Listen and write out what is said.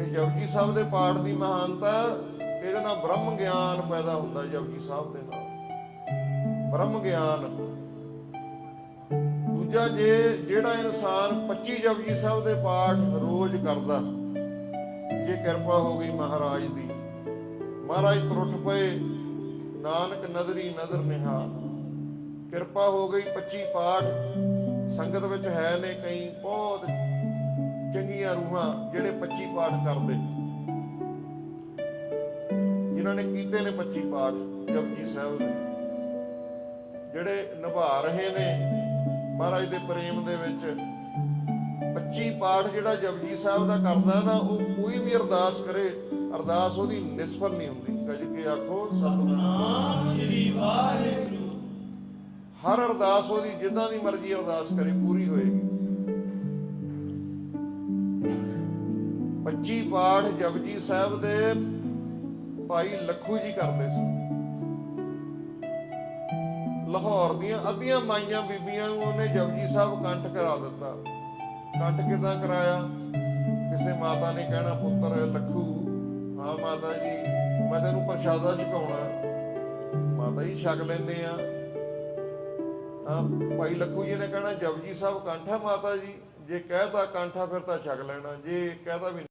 ਇਹ ਜਪਜੀ ਸਾਹਿਬ ਦੇ ਪਾਠ ਦੀ ਮਹਾਨਤਾ, ਇਹਦੇ ਨਾਲ ਬ੍ਰਹਮ ਗਿਆਨ ਪੈਦਾ ਹੁੰਦਾ ਜਪਜੀ ਸਾਹਿਬ ਦੇ ਨਾਲ। ਬ੍ਰਹਮ ਗਿਆਨ। ਦੂਜਾ ਜੇ ਜਿਹੜਾ ਇਨਸਾਨ 25 ਜਪਜੀ ਸਾਹਿਬ ਦੇ ਪਾਠ ਰੋਜ਼ ਕਰਦਾ, ਜੇ ਕਿਰਪਾ ਹੋ ਗਈ ਮਹਾਰਾਜ ਦੀ। ਮਹਾਰਾਜ ਤਰੁੱਠ ਪਏ, ਨਾਨਕ ਨਦਰੀ ਨਦਰ ਨਿਹਾਲ। ਕਿਰਪਾ ਹੋ ਗਈ 25 ਪਾਠ, ਸੰਗਤ ਵਿੱਚ ਹੈ ਨੇ ਕਈ, ਬਹੁਤ ਚੰਗੀਆਂ ਰੂਹਾਂ ਜਿਹੜੇ 25 ਪਾਠ ਕਰਦੇ। ਜਿਨ੍ਹਾਂ ਨੇ ਕੀਤੇ ਨੇ 25 ਪਾਠ ਜਪਜੀ ਸਾਹਿਬ ਦੇ। ਜਿਹੜੇ ਨਿਭਾ ਰਹੇ ਨੇ ਮਹਾਰਾਜ ਦੇ ਪ੍ਰੇਮ ਦੇ ਵਿੱਚ 25 ਪਾਠ ਜਿਹੜਾ ਜਪਜੀ ਸਾਹਿਬ ਦਾ ਕਰਦਾ ਨਾ ਉਹ ਕੋਈ ਵੀ ਅਰਦਾਸ ਕਰੇ ਅਰਦਾਸ ਉਹਦੀ ਨਿਸਫਲ ਨਹੀਂ ਹੁੰਦੀ। ਕਜ ਕੇ ਆਖੋ ਸਤਨਾਮ ਸ੍ਰੀ ਵਾਹਿਗੁਰੂ। ਹਰ ਅਰਦਾਸ ਉਹਦੀ ਜਿੱਦਾਂ ਦੀ ਮਰਜ਼ੀ ਅਰਦਾਸ ਕਰੇ ਪੂਰੀ ਹੋਏਗੀ। 25 ਪਾਠ ਜਪਜੀ ਸਾਹਿਬ ਦੇ ਭਾਈ ਲੱਖੂ ਜੀ ਕਰਦੇ ਸੀ। ਲਾਹੌਰ ਦੀਆਂ ਅੱਧੀਆਂ ਮਾਈਆਂ ਬੀਬੀਆਂ ਨੂੰ ਉਹਨੇ ਜਪਜੀ ਸਾਹਿਬ ਕੰਠ ਕਰਾ ਦਿੱਤਾ। ਕੰਠ ਕਿਦਾਂ ਕਰਾਇਆ? ਕਿਸੇ ਮਾਤਾ ਨੇ ਕਹਿਣਾ, ਪੁੱਤਰ, ਲੱਖੂ, ਹਾਂ ਮਾਤਾ ਜੀ, ਮੈਂ ਤੈਨੂੰ ਪ੍ਰਸ਼ਾਦਾ ਛਕਾਉਣਾ ਮਾਤਾ ਜੀ ਛਕ ਲੈਂਦੇ ਆ। ਤਾਂ ਭਾਈ ਲੱਖੂ ਜੀ ਨੇ ਕਹਿਣਾ, ਜਪਜੀ ਸਾਹਿਬ ਕੰਠ ਹੈ ਮਾਤਾ ਜੀ। ਜੇ ਕਹਿਤਾ ਕੰਠਾ ਫਿਰ ਤਾਂ ਛਕ ਲੈਣਾ। ਜੇ ਕਹਿਤਾ ਵੀ